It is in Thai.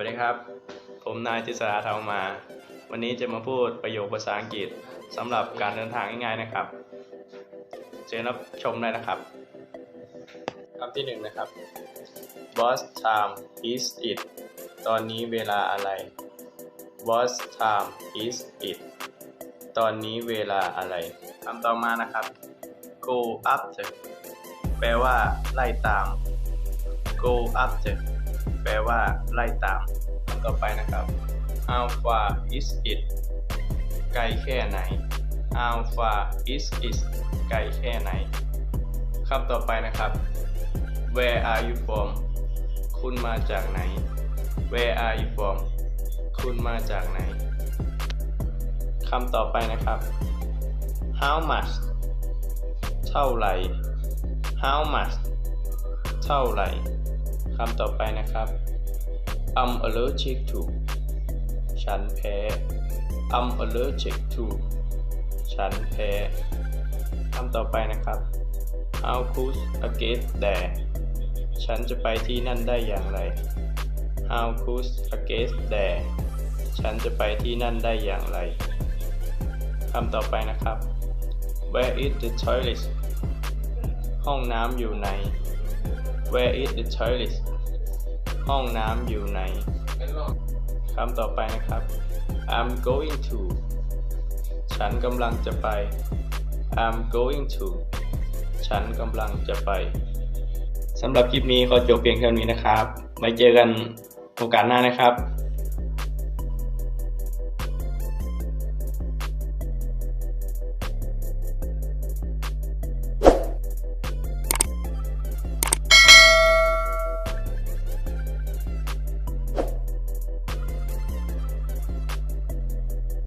วัสดีครับ ผมนายทิสราเทามา วันนี้จะมาพูดประโยคภาษาอังกฤษสำหรับการเดินทางง่ายๆนะครับ เชิญรับชมได้นะครับคำที่หนึ่งนะครับ What time is it ตอนนี้เวลาอะไร What time is it ตอนนี้เวลาอะไรคำต่อมานะครับ Go after แปลว่าไล่ตาม Go after แปลว่าไล่ตามต่อไปนะครับ How far is it ไกลแค่ไหน How far is it ไกลแค่ไหนคำต่อไปนะครับ Where are you from คุณมาจากไหน Where are you from คุณมาจากไหนคำต่อไปนะครับ How much เท่าไหร่ How much เท่าไหร่ คำต่อไปนะครับ I'm allergic to ฉันแพ้ I'm allergic to ฉันแพ้คำต่อไปนะครับ How could I get there ฉันจะไปที่นั่นได้อย่างไร How could I get there ฉันจะไปที่นั่นได้อย่างไรคำต่อไปนะครับ Where is the toilet ห้องน้ำอยู่ไหน Where is the toilet ห้องน้ำอยู่ไหนคำต่อไปนะครับ I'm going to ฉันกำลังจะไป I'm going to ฉันกำลังจะไปสำหรับคลิปนี้ขอจบเพียงเท่านี้นะครับไว้เจอกันโอกาสหน้านะครับ